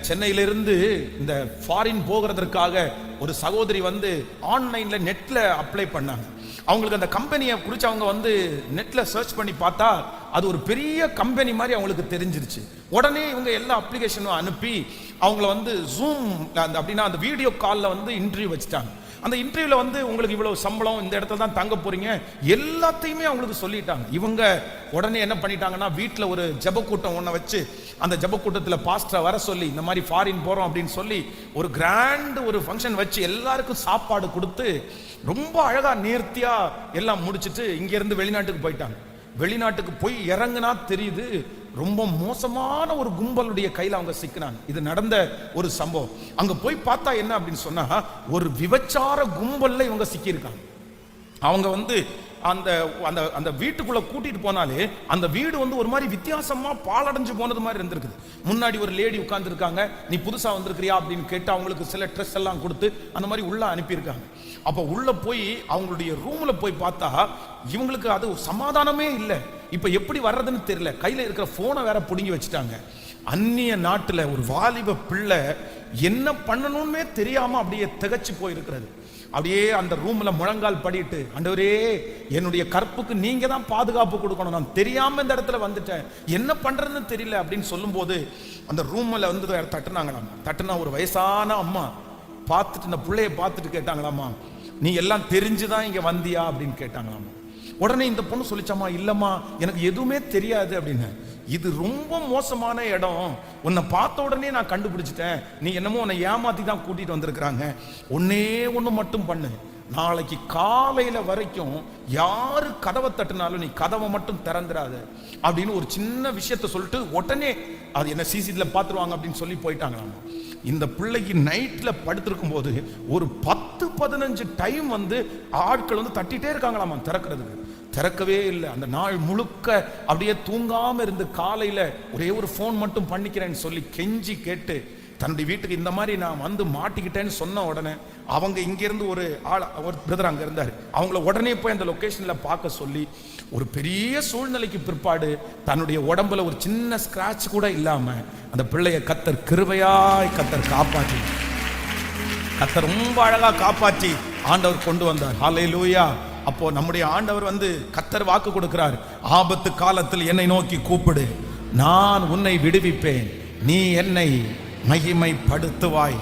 சென்னையிலிருந்து இந்த ஃபாரின் போகிறதற்காக ஒரு சகோதரி வந்து ஆன்லைன்ல நெட்ல அப்ளை பண்ணாங்க. அவங்களுக்கு அந்த கம்பெனியை குறித்து அவங்க வந்து நெட்ல சர்ச் பண்ணி பார்த்தா அது ஒரு பெரிய கம்பெனி மாதிரி அவங்களுக்கு தெரிஞ்சிருச்சு. உடனே இவங்க எல்லா அப்ளிகேஷனும் அனுப்பி அவங்கள வந்து ஜூம் அந்த அப்படின்னா அந்த வீடியோ காலில் வந்து இன்டர்வியூ வச்சுட்டாங்க. அந்த இன்டர்வியூல வந்து உங்களுக்கு இவ்வளவு சம்பளம் இந்த இடத்துல தான் தங்க போறீங்க. எல்லாத்தையுமே அவங்களுக்கு சொல்லிட்டாங்க. இவங்க உடனே என்ன பண்ணிட்டாங்கன்னா வீட்டில் ஒரு ஜெப கூட்டம் ஒன்றை வச்சு அந்த ஜெப கூட்டத்தில் பாஸ்டரை வர சொல்லி இந்த மாதிரி ஃபாரின் போறோம் அப்படின்னு சொல்லி ஒரு கிராண்ட் ஒரு ஃபங்க்ஷன் வச்சு எல்லாருக்கும் சாப்பாடு கொடுத்து ரொம்ப அழகா நேர்த்தியா எல்லாம் முடிச்சுட்டு இங்கேருந்து வெளிநாட்டுக்கு போயிட்டாங்க. வெளிநாட்டுக்கு போய் இறங்குனா தெரியுது ரொம்ப மோசமான ஒரு கும்பலுடைய கையில் அவங்க சிக்கினாங்க. இது நடந்த ஒரு சம்பவம். அங்க போய் பார்த்தா என்ன அப்படின்னு சொன்னா ஒரு விபச்சார கும்பல்ல இவங்க சிக்கியிருக்காங்க. அவங்க வந்து அந்த அந்த அந்த வீட்டுக்குள்ள கூட்டிட்டு போனாலே அந்த வீடு வந்து ஒரு மாதிரி வித்தியாசமா பாலடைஞ்சு போனது மாதிரி இருந்திருக்குது. முன்னாடி ஒரு லேடி உட்கார்ந்துருக்காங்க நீ புதுசா வந்திருக்கிறியா? அப்படின்னு கேட்டு அவங்களுக்கு சில ட்ரெஸ் எல்லாம் கொடுத்து அந்த மாதிரி உள்ள அனுப்பியிருக்காங்க. அப்ப உள்ள போய் அவங்களுடைய ரூம்ல போய் பார்த்தா இவங்களுக்கு அது சமாதானமே இல்லை. இப்போ எப்படி வர்றதுன்னு தெரியல. கையில் இருக்கிற ஃபோனை வேற பிடுங்கி வச்சுட்டாங்க. அந்நிய நாட்டில் ஒரு வாலிப பிள்ளை என்ன பண்ணணும்னே தெரியாம அப்படியே திகைச்சு போயிருக்கிறது. அப்படியே அந்த ரூம்ல முழங்கால் படிட்டு அண்டவரே என்னுடைய கற்புக்கு நீங்க தான் பாதுகாப்பு கொடுக்கணும். நான் தெரியாம இந்த இடத்துல வந்துட்டேன். என்ன பண்றதுன்னு தெரியல. அப்படின்னு சொல்லும்போது அந்த ரூம்ல வந்து தட்டுனாங்களாம். தட்டுனா ஒரு வயசான அம்மா. பார்த்துட்டு இந்த பிள்ளைய பார்த்துட்டு கேட்டாங்களாமா நீ எல்லாம் தெரிஞ்சுதான் இங்க வந்தியா? அப்படின்னு கேட்டாங்களாமா. உடனே இந்த பொண்ணு சொல்லிச்சாமா இல்லம்மா எனக்கு எதுவுமே தெரியாது அப்படின்னு. இது ரொம்ப மோசமான இடம். உன்னை பார்த்த உடனே நான் கண்டுபிடிச்சிட்டேன். நீ என்னமோ உன்னை ஏமாத்தி தான் கூட்டிட்டு வந்திருக்கிறாங்க. ஒன்னே ஒன்று மட்டும் பண்ணு. நாளைக்கு காலையில வரைக்கும் யாரு கதவை தட்டினாலும் நீ கதவை மட்டும் திறந்துடாத அப்படின்னு ஒரு சின்ன விஷயத்த சொல்லிட்டு உடனே அது என்ன சிசிடில பார்த்துருவாங்க அப்படின்னு சொல்லி போயிட்டாங்க இந்த பிள்ளைக்கு நைட்ல படுத்திருக்கும் போது ஒரு பத்து பதினஞ்சு டைம் வந்து ஆட்கள் வந்து தட்டிட்டே இருக்காங்களாமா திறக்கிறதுக்கு. திறக்கவே இல்லை. அந்த நாள் முழுக்க அப்படியே தூங்காமல் இருந்து காலையில் ஒரே ஒரு ஃபோன் மட்டும் பண்ணிக்கிறேன்னு சொல்லி கெஞ்சி கேட்டு தன்னுடைய வீட்டுக்கு இந்த மாதிரி நான் வந்து மாட்டிக்கிட்டேன்னு சொன்ன உடனே அவங்க இங்கேருந்து ஒரு ஆள் ஒரு பிரதர் அங்கே இருந்தார். அவங்கள உடனே போய் அந்த லொக்கேஷனில் பார்க்க சொல்லி ஒரு பெரிய சூழ்நிலைக்கு பிற்பாடு தன்னுடைய உடம்புல ஒரு சின்ன ஸ்க்ராட்ச் கூட இல்லாமல் அந்த பிள்ளைய கத்தர் கிருவையாய் கத்தர் காப்பாற்றி. கத்தர் ரொம்ப அழகாக காப்பாற்றி ஆண்டவர் கொண்டு வந்தார். ஹalleluya அப்போ நம்முடைய ஆண்டவர் வந்து கத்தர் வாக்கு கொடுக்கிறார். ஆபத்து காலத்தில் என்னை நோக்கி கூப்பிடு. நான் உன்னை விடுவிப்பேன். நீ என்னை மகிமைப்படுத்துவாய்.